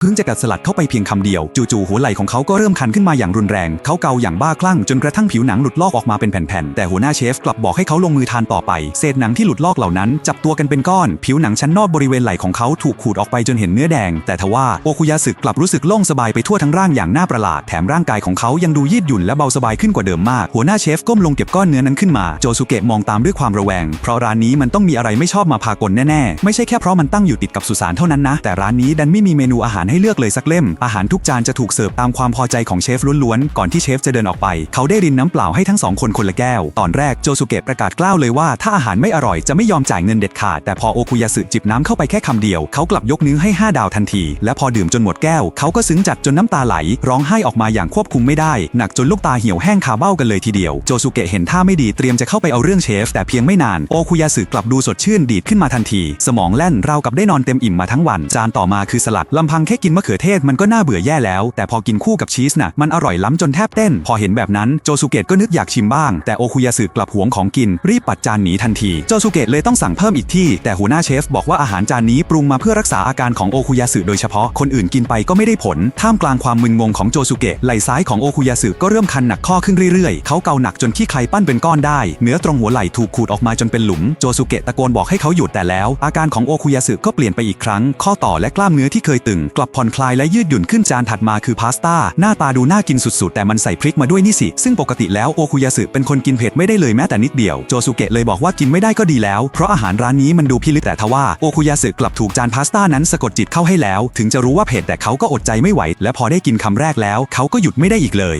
เพิ่งจะกัดสลัดเข้าไปเพียงคำเดียว จู่ๆหัวไหล่ของเขาก็เริ่มคันขึ้นมาอย่างรุนแรง เขาเกาอย่างบ้าคลั่งจนกระทั่งผิวหนังหลุดลอกออกมาเป็นแผ่นๆ แต่หัวหน้าเชฟกลับบอกให้เขาลงมือทานต่อไป เศษหนังที่หลุดลอกเหล่านั้นจับตัวกันเป็นก้อน ผิวหนังชั้นนอกบริเวณไหล่ของเขาถูกขูดออกไปจนเห็นเนื้อแดง แต่ทว่าโอคุยาสึกกลับรู้สึกโล่งสบายไปทั่วทั้งร่างอย่างน่าประหลาด แถมร่างกายของเขายังดูยืดหยุ่นและเบาสบายขึ้นกว่าเดิมมาก หัวหน้าเชฟก้มลงเก็บก้อนเนื้อนั้นขึ้นมา โจสุเกะมองตามด้วยความระแวง เพราะร้านนี้มันต้องมีอะไรไม่ชอบมาพากลแน่ๆ ไม่ใช่แค่เพราะมันตั้งอยู่ติดกับสุสานเท่านั้นนะ แต่ร้านนี้ดันไม่มีเมนูอาหารให้เลือกเลยสักเล่ม อาหารทุกจานจะถูกเสิร์ฟตามความพอใจของเชฟล้วนๆ ก่อนที่เชฟจะเดินออกไป เขาได้รินน้ำเปล่าให้ทั้งสองคนคนละแก้ว ตอนแรกโจสุเกะประกาศกล้าวเลยว่าถ้าอาหารไม่อร่อยจะไม่ยอมจ่ายเงินเด็ดขาด แต่พอโอคุยาสึจิบน้ำเข้าไปแค่คำเดียว เขากลับยกนิ้วให้ 5 ดาวทันที และพอดื่มจนหมดแก้ว เขาก็ซึ้งจัดจนน้ำตาไหล ร้องไห้ออกมาอย่างควบคุมไม่ได้ หนักจนลูกตาเหี่ยวแห้งคาเบ้ากันเลยทีเดียว โจสุเกะเห็นท่าไม่ดีเตรียมจะเข้าไปเอาเรื่องเชฟ แต่เพียงไม่นาน โอคุยาสึกลับดูสดชื่นดีดขึ้นมาทันที สมองแล่นราวกับได้นอนเต็มอิ่มมาทั้งวัน จานต่อมาคือสลัดลำพังแค่กินมะเขือเทศมันก็น่าเบื่อแย่แล้ว แต่พอกินคู่กับชีสน่ะมันอร่อยล้ำจนแทบเต้น พอเห็นแบบนั้นโจสุเกะก็นึกอยากชิมบ้าง แต่โอคุยาสึกลับหวงของกิน รีบปัดจานหนีทันที โจสุเกะเลยต้องสั่งเพิ่มอีกที่ แต่หัวหน้าเชฟบอกว่าอาหารจานนี้ปรุงมาเพื่อรักษาอาการของโอคุยาสึโดยเฉพาะคนอื่นกินไปก็ไม่ได้ผล ท่ามกลางความมึนงงของโจสุเกะไหล่ซ้ายของโอคุยาสึก็เริ่มคันหนักข้อขึ้นเรื่อยๆ เขาเกาหนักจนขี้ใครปั้นเป็นก้อนได้ เนื้อตรงหัวไหล่ถูกขูดออกมาจนเป็นหลุม โจสุเกะตะโกนบอกให้เขาหยุดแต่แล้ว อาการของโอคุยาสึก็เปลี่ยนไปอีกครั้ง ข้อต่อและกล้ามเนื้อที่เคยตึงกลับผ่อนคลายและยืดหยุ่นขึ้นจานถัดมาคือพาสต้าหน้าตาดูน่ากินสุดๆ แต่มันใส่พริกมาด้วยนี่สิ ซึ่งปกติแล้วโอคุยาสึเป็นคนกินเผ็ดไม่ได้เลยแม้แต่นิดเดียว โจสุเกะเลยบอกว่ากินไม่ได้ก็ดีแล้ว เพราะอาหารร้านนี้มันดูพิลึกแต่ทว่าโอคุยาสึกลับถูกจานพาสต้านั้นสะกดจิตเข้าให้แล้ว ถึงจะรู้ว่าเผ็ดแต่เขาก็อดใจไม่ไหว และพอได้กินคำแรกแล้ว เขาก็หยุดไม่ได้อีกเลย